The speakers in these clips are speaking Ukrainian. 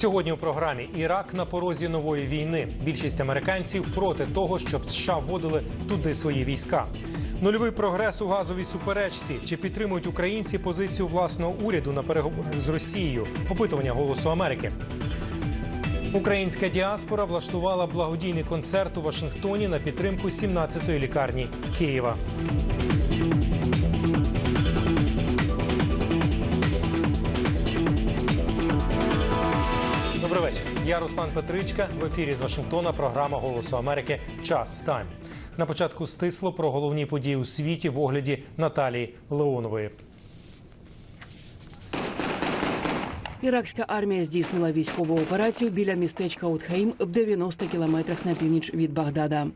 Сьогодні у програмі Ірак на порозі нової війни. Більшість американців проти того, щоб США вводили туди свої війська. Нульовий прогрес у газовій суперечці. Чи підтримують українці позицію власного уряду на переговорах з Росією? Опитування голосу Америки. Українська діаспора влаштувала благодійний концерт у Вашингтоні на підтримку 17-ї лікарні Києва. Я Руслан Петричка. В ефірі з Вашингтона. Програма Голосу Америки. Час тайм. На початку стисло про головні події у світі в огляді Наталії Леонової. Іракська армія здійснила військову операцію біля містечка Утхаїм в 90 кілометрах на північ від Багдада.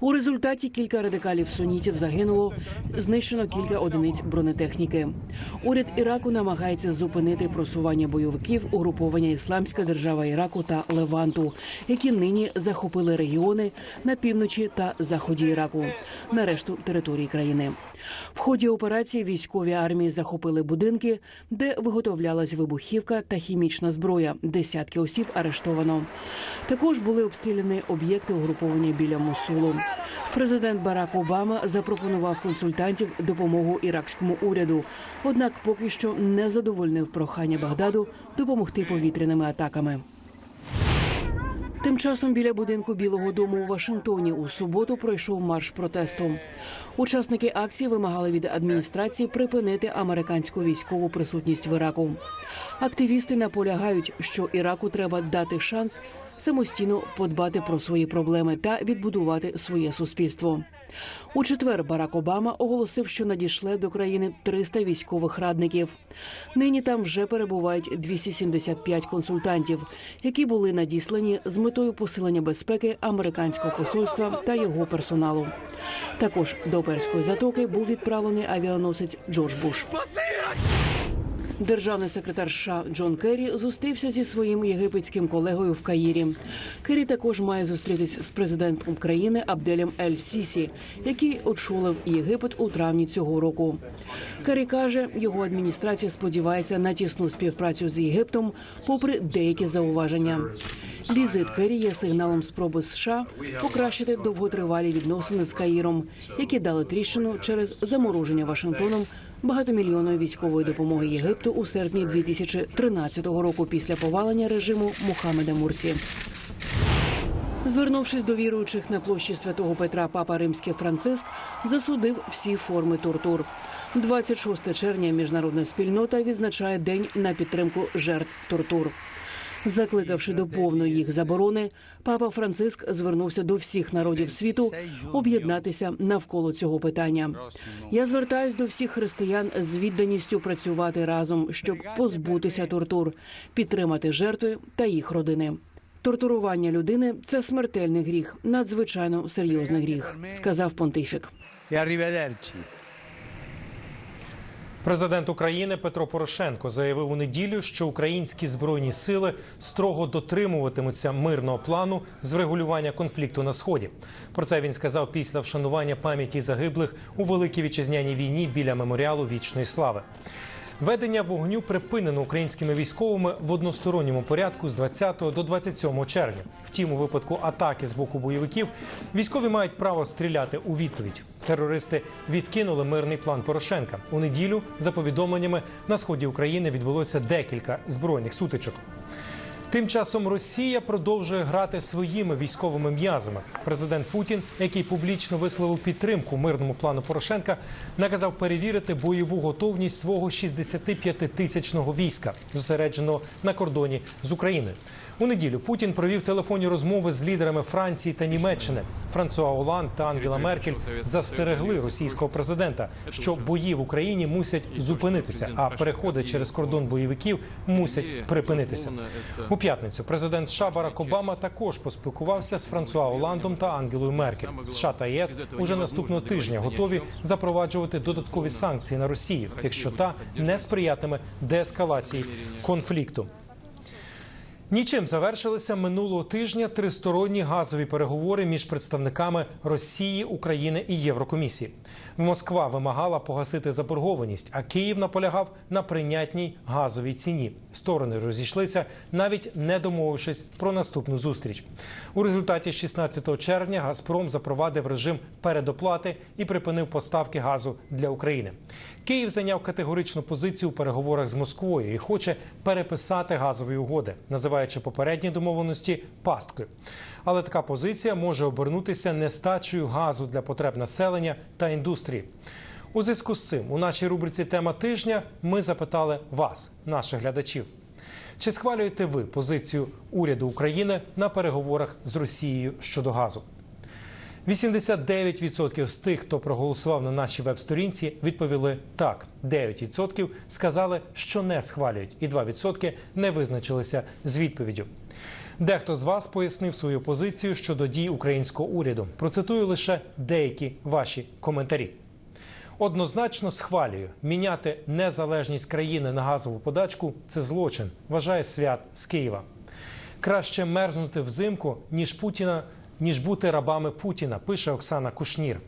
У результаті кілька радикалів сунітів загинуло, знищено кілька одиниць бронетехніки. Уряд Іраку намагається зупинити просування бойовиків угруповання Ісламська держава Іраку та Леванту, які нині захопили регіони на півночі та заході Іраку на решту території країни. В ході операції військові армії захопили будинки, де виготовлялась вибухівка та хімічна зброя. Десятки осіб арештовано. Також були обстріляні об'єкти угруповання біля Мусулу. Президент Барак Обама запропонував консультантів допомогу іракському уряду, однак поки що не задовольнив прохання Багдаду допомогти повітряними атаками. Тим часом біля будинку Білого Дому у Вашингтоні у суботу пройшов марш протесту. Учасники акції вимагали від адміністрації припинити американську військову присутність в Іраку. Активісти наполягають, що Іраку треба дати шанс самостійно подбати про свої проблеми та відбудувати своє суспільство. У четвер Барак Обама оголосив, що надійшле до країни 300 військових радників. Нині там вже перебувають 275 консультантів, які були надіслані з метою посилення безпеки американського посольства та його персоналу. Також до перської затоки був відправлений авіаносець Джордж Буш. Державний секретар США Джон Керрі зустрівся зі своїм єгипетським колегою в Каїрі. Керрі також має зустрітись з президентом країни Абделем Ель Сісі, який очолив Єгипет у травні цього року. Керрі каже, його адміністрація сподівається на тісну співпрацю з Єгиптом, попри деякі зауваження. Візит Керрі є сигналом спроби США покращити довготривалі відносини з Каїром, які дали тріщину через замороження Вашингтоном багатомільйонної військової допомоги Єгипту у серпні 2013 року після повалення режиму Мухаммеда Мурсі. Звернувшись до віруючих на площі святого Петра, папа Римський Франциск засудив всі форми тортур. 26 червня міжнародна спільнота відзначає день на підтримку жертв тортур. Закликавши до повної їх заборони, папа Франциск звернувся до всіх народів світу об'єднатися навколо цього питання. Я звертаюсь до всіх християн з відданістю працювати разом, щоб позбутися тортур, підтримати жертви та їх родини. Тортурування людини це смертельний гріх, надзвичайно серйозний гріх, сказав понтифік. Президент України Петро Порошенко заявив у неділю, що українські збройні сили строго дотримуватимуться мирного плану з врегулювання конфлікту на сході. Про це він сказав після вшанування пам'яті загиблих у великій вітчизняній війні біля меморіалу вічної слави. Ведення вогню припинено українськими військовими в односторонньому порядку з 20 до 27 червня. Втім, у випадку атаки з боку бойовиків військові мають право стріляти у відповідь. Терористи відкинули мирний план Порошенка. У неділю, за повідомленнями, на сході України відбулося декілька збройних сутичок. Тим часом Росія продовжує грати своїми військовими м'язами. Президент Путін, який публічно висловив підтримку мирному плану Порошенка, наказав перевірити бойову готовність свого 65-тисячного війська, зосередженого на кордоні з Україною. У неділю Путін провів телефонні розмови з лідерами Франції та Німеччини. Франсуа Оланд та Ангела Меркель застерегли російського президента, що бої в Україні мусять зупинитися, а переходи через кордон бойовиків мусять припинитися. У п'ятницю президент США Барак Обама також поспілкувався з Франсуа Оландом та Ангелою Меркель. США та ЄС уже наступного тижня готові запроваджувати додаткові санкції на Росію, якщо та не сприятиме деескалації конфлікту. Нічим завершилися минулого тижня тристоронні газові переговори між представниками Росії, України і Єврокомісії. Москва вимагала погасити заборгованість, а Київ наполягав на прийнятній газовій ціні. Сторони розійшлися, навіть не домовившись про наступну зустріч. У результаті 16 червня Газпром запровадив режим передоплати і припинив поставки газу для України. Київ зайняв категоричну позицію у переговорах з Москвою і хоче переписати газові угоди, називаючи попередні домовленості пасткою. Але така позиція може обернутися нестачею газу для потреб населення та індустрії. У зв'язку з цим у нашій рубриці Тема тижня ми запитали вас, наших глядачів. Чи схвалюєте ви позицію уряду України на переговорах з Росією щодо газу? 89% з тих, хто проголосував на нашій веб-сторінці, відповіли так. 9% сказали, що не схвалюють, і 2% не визначилися з відповіддю. Дехто з вас пояснив свою позицію щодо дій українського уряду. Процитую лише деякі ваші коментарі. Однозначно схвалюю міняти незалежність країни на газову подачку це злочин. Вважає свят з Києва. Краще мерзнути взимку ніж Путіна, ніж бути рабами Путіна, пише Оксана Кушнір.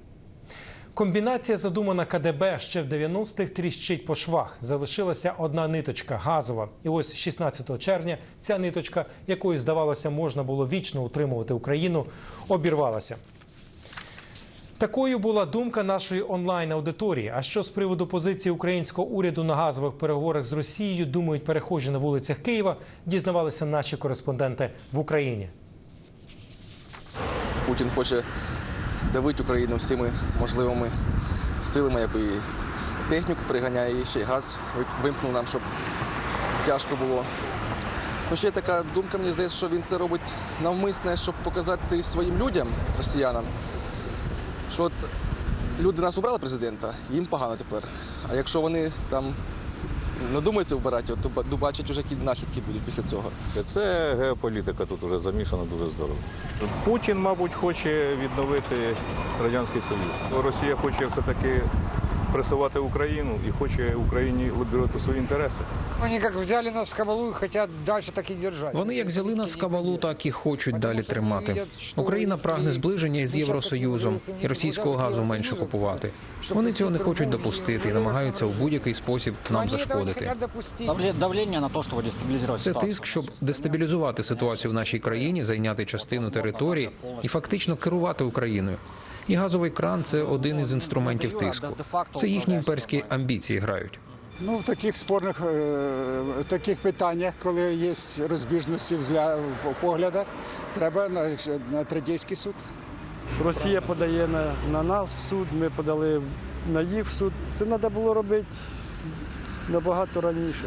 Комбінація, задумана КДБ ще в 90-х, тріщить по швах. Залишилася одна ниточка газова. І ось 16 червня ця ниточка, якою здавалося, можна було вічно утримувати Україну, обірвалася. Такою була думка нашої онлайн аудиторії. А що з приводу позиції українського уряду на газових переговорах з Росією думають перехожі на вулицях Києва, дізнавалися наші кореспонденти в Україні. Путін хоче давити Україну всіми можливими силами, якби і техніку приганяє, і ще й газ вимкнув нам, щоб тяжко було. Ну, ще така думка, мені здається, що він це робить навмисне, щоб показати своїм людям, росіянам, що от люди нас обрали президента, їм погано тепер. А якщо вони там не думається вбирати, от то бачить бачать вже які наслідки будуть після цього. Це геополітика тут вже замішана дуже здорово. Путін, мабуть, хоче відновити Радянський Союз. Росія хоче все-таки пресувати Україну і хоче Україні вибирати свої інтереси. Они как взяли нас в кабалу и хотят дальше так и держать. Вони як взяли нас в кабалу, так і хочуть далі тримати. Україна прагне зближення з Євросоюзом і російського газу менше купувати. Вони цього не хочуть допустити і намагаються у будь-який спосіб нам зашкодити. допустить. На то, чтобы дестабилизировать Це тиск, щоб дестабілізувати ситуацію в нашій країні, зайняти частину території і фактично керувати Україною. І газовий кран це один із інструментів тиску. Це їхні імперські амбіції грають. Ну, в таких спорних е, в таких питаннях, коли є розбіжності в поглядах, треба на, на третейський суд. Росія подає на, на нас в суд, ми подали на їх в суд. Це треба було робити набагато раніше.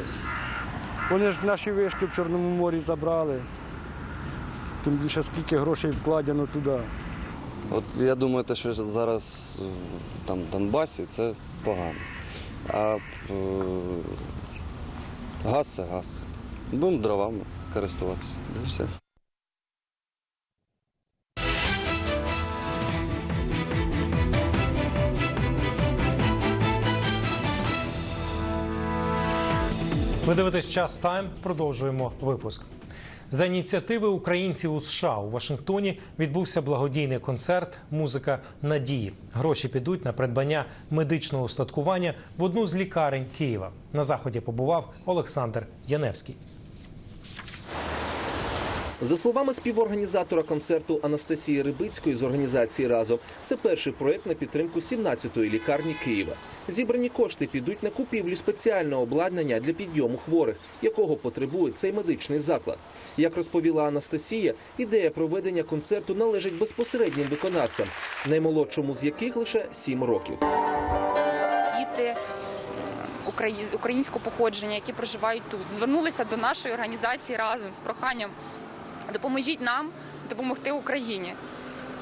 Вони ж наші вишки в Чорному морі забрали. Тим більше скільки грошей вкладено туди. От я думаю, те, що зараз там в Донбасі, це погано. А е, газ це газ. Будемо дровами користуватися. І все. Ви дивитесь час тайм. Продовжуємо випуск. За ініціативи українців у США у Вашингтоні відбувся благодійний концерт Музика надії. Гроші підуть на придбання медичного устаткування в одну з лікарень Києва. На заході побував Олександр Яневський. За словами співорганізатора концерту Анастасії Рибицької з організації Разом, це перший проект на підтримку 17-ї лікарні Києва. Зібрані кошти підуть на купівлю спеціального обладнання для підйому хворих, якого потребує цей медичний заклад. Як розповіла Анастасія, ідея проведення концерту належить безпосереднім виконавцям, наймолодшому з яких лише 7 років. діти українського походження, які проживають тут, звернулися до нашої організації разом з проханням допоможіть нам допомогти Україні.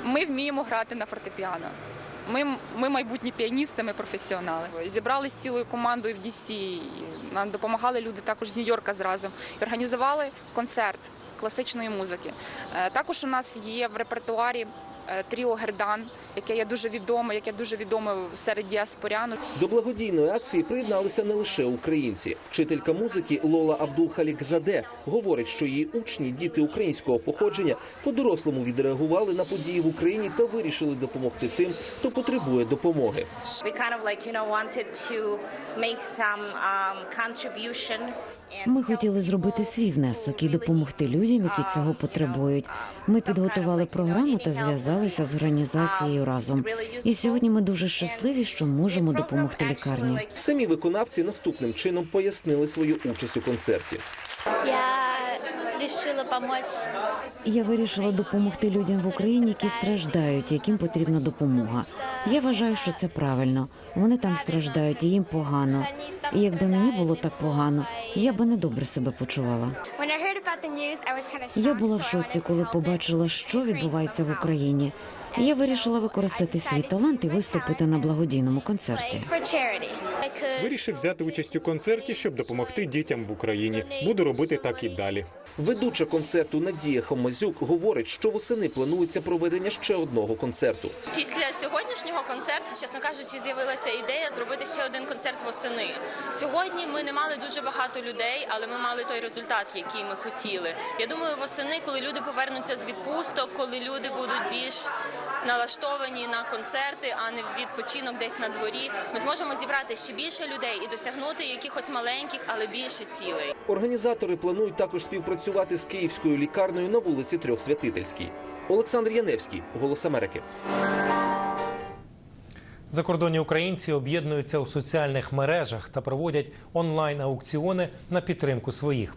Ми вміємо грати на фортепіано. Ми, ми майбутні піаністи, ми професіонали. Зібрались цілою командою в DC, Нам допомагали люди також з Нью-Йорка зразу і організували концерт класичної музики. Е, Також у нас є в репертуарі Тріо Гердан, яке є дуже відоме, яке дуже відоме серед діаспорян. До благодійної акції приєдналися не лише українці. Вчителька музики Лола Абдул-Халікзаде говорить, що її учні, діти українського походження, по-дорослому відреагували на події в Україні та вирішили допомогти тим, хто потребує допомоги. We kind of like, you know, wanted to make some um, contribution. Ми хотіли зробити свій внесок і допомогти людям, які цього потребують. Ми підготували програму та зв'язалися з організацією разом. І сьогодні ми дуже щасливі, що можемо допомогти лікарні. Самі виконавці наступним чином пояснили свою участь у концерті. Я решила помочь Я вирішила допомогти людям в Україні, які страждають, яким потрібна допомога. Я вважаю, що це правильно. Вони там страждають, і їм погано. І якби мені було так погано, я би недобре себе почувала. Я була в шоці, коли побачила, що відбувається в Україні. Я вирішила використати свій талант і виступити на благодійному концерті. Вирішив взяти участь у концерті, щоб допомогти дітям в Україні. Буду робити так і далі. Ведуча концерту Надія Хомазюк говорить, що восени планується проведення ще одного концерту. Після сьогоднішнього концерту, чесно кажучи, з'явилася ідея зробити ще один концерт восени. Сьогодні ми не мали дуже багато людей, але ми мали той результат, який ми хотіли. Я думаю, восени, коли люди повернуться з відпусток, коли люди будуть більш налаштовані на концерти, а не в відпочинок десь на дворі, ми зможемо зібрати ще більше людей і досягнути якихось маленьких, але більше цілей. Організатори планують також співпрацювати з київською лікарнею на вулиці Трьохсвятительській. Олександр Яневський, Голос Америки. Закордонні українці об'єднуються у соціальних мережах та проводять онлайн-аукціони на підтримку своїх.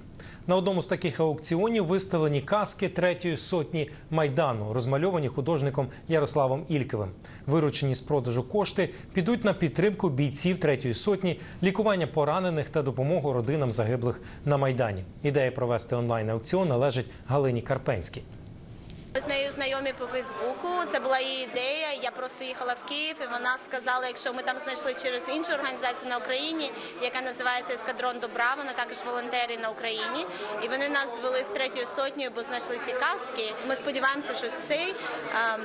На одному з таких аукціонів виставлені каски третьої сотні майдану, розмальовані художником Ярославом Ільківим. Виручені з продажу кошти підуть на підтримку бійців третьої сотні, лікування поранених та допомогу родинам загиблих на майдані. Ідея провести онлайн-аукціон належить Галині Карпенській. З нею знайомі по Фейсбуку. Це була її ідея. Я просто їхала в Київ, і вона сказала, якщо ми там знайшли через іншу організацію на Україні, яка називається Ескадрон Добра, вона також волонтери на Україні. І вони нас звели з третьою сотнею, бо знайшли ті каски. Ми сподіваємося, що цей ем,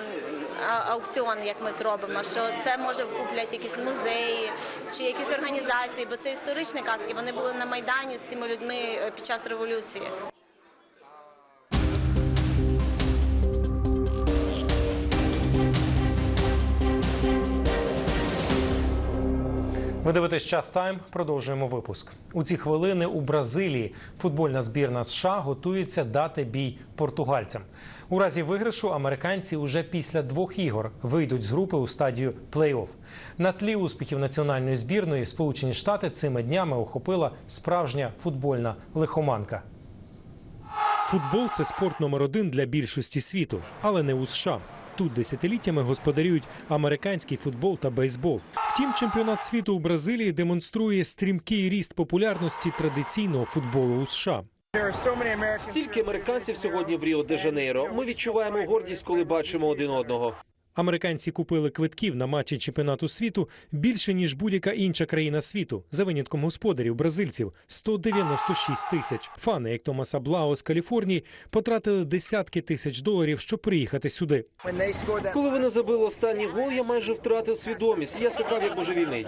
аукціон, як ми зробимо, що це може куплять якісь музеї чи якісь організації, бо це історичні каски. Вони були на майдані з цими людьми е, під час революції. Ви дивитесь час тайм. Продовжуємо випуск. У ці хвилини у Бразилії футбольна збірна США готується дати бій португальцям. У разі виграшу американці уже після двох ігор вийдуть з групи у стадію плей-офф. На тлі успіхів національної збірної Сполучені Штати цими днями охопила справжня футбольна лихоманка. Футбол це спорт номер один для більшості світу, але не у США. Тут десятиліттями господарюють американський футбол та бейсбол. Втім, чемпіонат світу у Бразилії демонструє стрімкий ріст популярності традиційного футболу у США. Стільки американців сьогодні в Ріо де Жанейро. Ми відчуваємо гордість, коли бачимо один одного. Американці купили квитків на матчі чемпіонату світу більше ніж будь-яка інша країна світу, за винятком господарів бразильців 196 тисяч. Фани, як Томаса Блао з Каліфорнії, потратили десятки тисяч доларів, щоб приїхати сюди. Коли вони забили останній гол, я майже втратив свідомість. Я скакав як божевільний.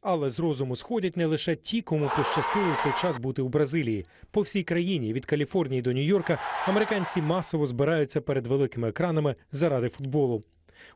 Але з розуму сходять не лише ті, кому пощастило цей час бути у Бразилії. По всій країні від Каліфорнії до Нью-Йорка американці масово збираються перед великими екранами заради футболу.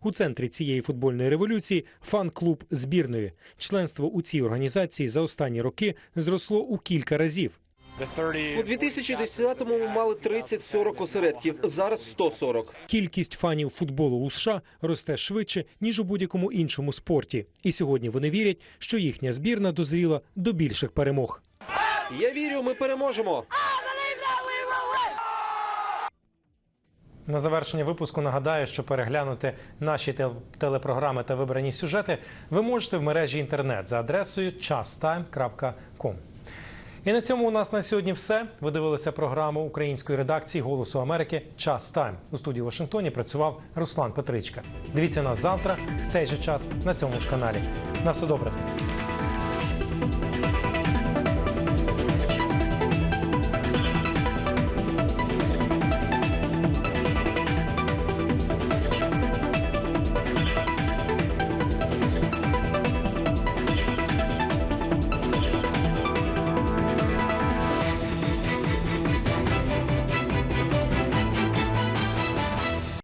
У центрі цієї футбольної революції фан-клуб збірної. Членство у цій організації за останні роки зросло у кілька разів. У 2010-му ми мали 30-40 осередків, зараз 140. Кількість фанів футболу у США росте швидше ніж у будь-якому іншому спорті. І сьогодні вони вірять, що їхня збірна дозріла до більших перемог. Я вірю, ми переможемо. На завершення випуску нагадаю, що переглянути наші телепрограми та вибрані сюжети ви можете в мережі інтернет за адресою chastime.com. І на цьому у нас на сьогодні все. Ви дивилися програму української редакції Голосу Америки Час Тайм. У студії Вашингтоні працював Руслан Петричка. Дивіться нас завтра в цей же час на цьому ж каналі. На все добре.